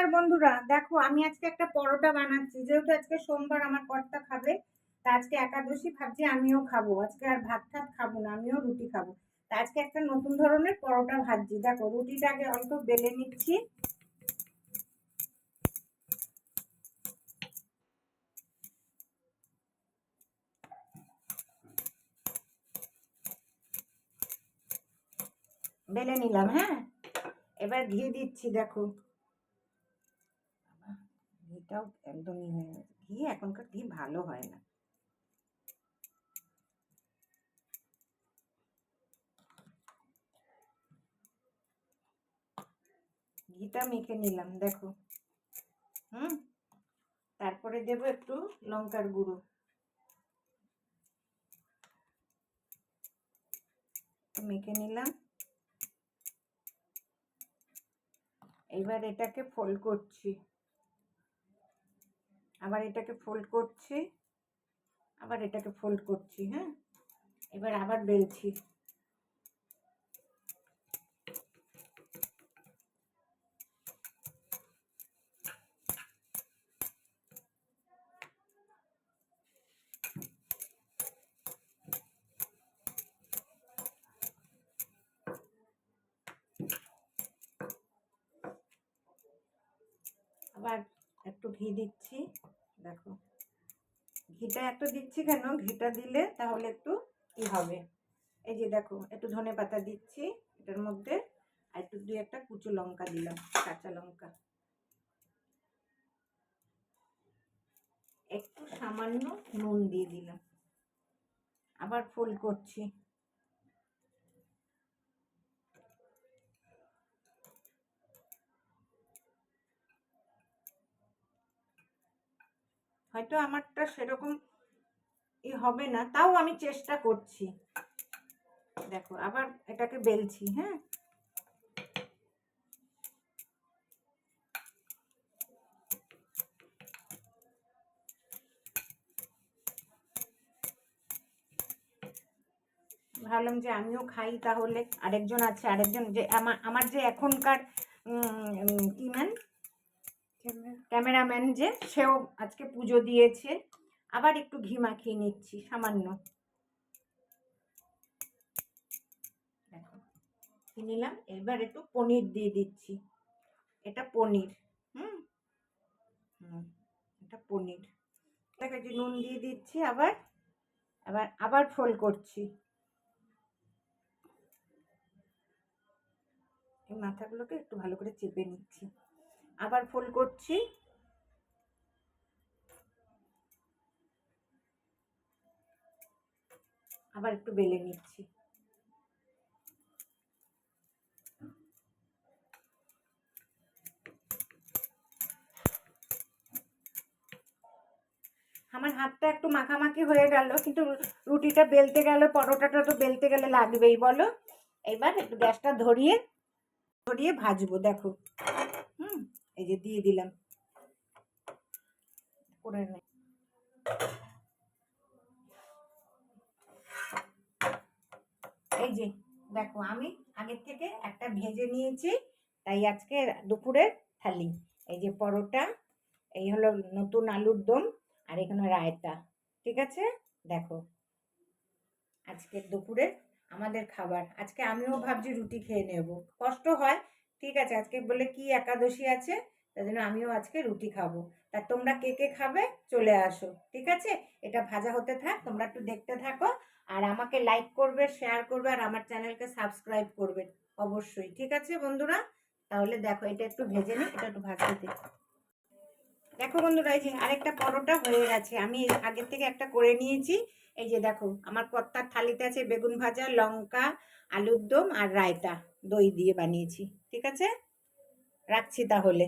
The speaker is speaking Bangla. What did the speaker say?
নমস্কার বন্ধুরা, দেখো আমি আজকে একটা পরোটা বানাচ্ছি। যেহেতু আজকে সোমবার আমার কর্তা খাবে, তা আজকে একাদশী ভাবছি আমিও খাব। আজকে আর ভাত টাত খাব না, আমিও রুটি খাব। তা আজকে একটা নতুন ধরনের পরোটা ভাজছি। দেখো রুটিটাকে অল্প বেলে নিচ্ছি। বেলে নিলাম হ্যাঁ? এবার ঘি দিচ্ছি, দেখো। ঘিটাও একদমই হয়ে গেছে। ঘি এখনকার ঘি ভালো হয় না। ঘিটা মেখে নিলাম, দেখো। হুম? তারপরে দেবো একটু লঙ্কার গুঁড়ো। মেখে নিলাম। এবার এটাকে ফোল্ড করছি। আবার এটাকে ফোল্ড করছি। আবার এটাকে ফোল্ড করছি হ্যাঁ? এবার আবার বেলছি। আবার একটু ঘি দিচ্ছি। ঘিটা এত দিচ্ছি কেন? ঘিটা দিলে তাহলে একটু কি হবে? এই যে দেখো, একটু ধনে পাতা দিচ্ছি এটার মধ্যে আর একটু দুই একটা কুচো লঙ্কা দিলাম, কাঁচা লঙ্কা। একটু সামান্য নুন দিয়ে দিলাম। আবার ফোল্ড করছি। হয়তো আমারটা সেরকম ই হবে না তাও আমি চেষ্টা করছি। দেখো আবার এটাকে বেলছি হ্যাঁ? ভাবলাম যে আমিও খাই তাহলে আরেকজন আছে আরেকজন যে আমার আমার যে এখনকার কি ম্যান? ক্যামেরাম্যান যে সেও আজকে পুজো দিয়েছে। আবার একটু ঘি মাখিয়ে নিচ্ছি, সামান্য। নিলাম, এবার একটু পনির দিয়ে দিচ্ছি। এটা পনির, হুম? হুম, এটা পনির। যে নুন দিয়ে দিচ্ছি আবার আবার আবার ফোল্ড করছি। এই মাথাগুলোকে একটু ভালো করে চেপে নিচ্ছি। আবার ফোল্ড করছি। আবার একটু বেলে নিচ্ছি। আমার হাতটা একটু মাখামাখি হয়ে গেল, কিন্তু রুটিটা বেলতে গেলে, পরোটাটা তো বেলতে গেলে লাগবেই, বলো? এবার একটু গ্যাসটা ধরিয়ে ধরিয়ে ভাজবো, দেখো। হুম, এই যে দিয়ে দিলাম করে নে এই যে দেখো আমি আগের থেকে একটা ভেজে নিয়েছি, তাই আজকে দুপুরে থালি। এই যে পরোটা, এই হলো নতুন আলুর দম, আর এখানে রায়তা, ঠিক আছে? দেখো, আজকে দুপুরে আমাদের খাবার। আজকে আমিও ভাবছি রুটি খেয়ে নেব। কষ্ট হয়, ঠিক আছে? আজকে বলে কি একাদশী আছে? তাই জন্য আমিও আজকে রুটি খাব। তা তোমরা কে কে খাবে? চলে আসো, ঠিক আছে? এটা ভাজা হতে থাক, তোমরা একটু দেখতে থাকো। আর আমাকে লাইক করবে শেয়ার করবে, আর আমার চ্যানেলকে সাবস্ক্রাইব করবে অবশ্যই, ঠিক আছে বন্ধুরা? তাহলে দেখো, এটা একটু ভেজে নিই, এটা একটু ভাজতে দিই। দেখো বন্ধুরা, এই যে আরেকটা পরোটা হয়ে গেছে। আমি আগের থেকে একটা করে নিয়েছি। এই যে দেখো, আমার কর্তার থালিতে আছে বেগুন ভাজা, লঙ্কা, আলুর দম আর রায়তা, দই দিয়ে বানিয়েছি, ঠিক আছে? রাখছি তাহলে।